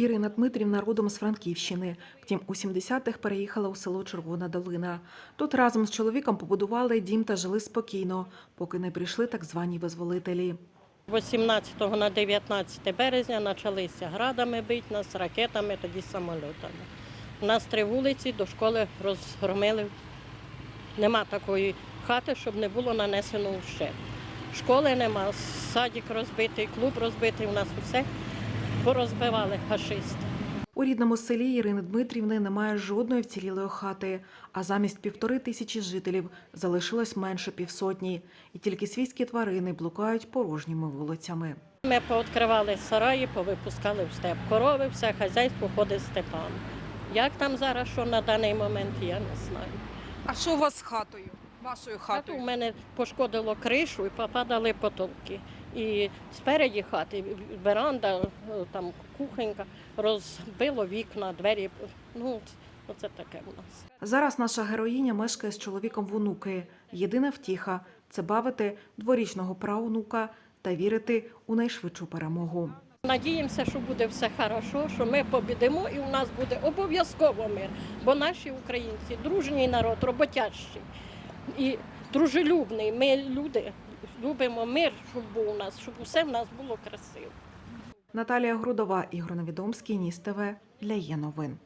Ірина Дмитрівна родом з Франківщини. Втім, у 70-х переїхала у село Червона Долина. Тут разом з чоловіком побудували дім та жили спокійно, поки не прийшли так звані визволителі. 18 на 19 березня почалися градами бити нас, ракетами, тоді самольотами. У нас три вулиці до школи розгромили. Нема такої хати, щоб не було нанесено ущерб. Школи нема, садик розбитий, клуб розбитий, у нас усе порозбивали фашисти. У рідному селі Ірини Дмитрівни немає жодної вцілілої хати, а замість півтори тисячі жителів залишилось менше півсотні, і тільки свійські тварини блукають порожніми вулицями. Ми пооткривали сараї, повипускали в степ. Корови, все хазяйство ходить степами. Як там зараз, що на даний момент, я не знаю. А що у вас з хатою? Вашою Хату у мене пошкодило кришу і попадали потолки. І спереді хати веранда, е, там кухонька, розбило вікна, двері. Ну, оце таке у нас. Зараз наша героїня мешкає з чоловіком в онуки. Єдина втіха це бавити дворічного праонука та вірити у найшвидшу перемогу. Надіємося, що буде все хорошо, що ми побідемо і у нас буде обов'язково мир. Бо наші українці дружній народ, роботящий і дружелюбний. Ми люди любимо мир, щоб був у нас, щоб усе в нас було красиво. Наталія Грудова, Ігор Невідомський, Ніс ТВ для є новин.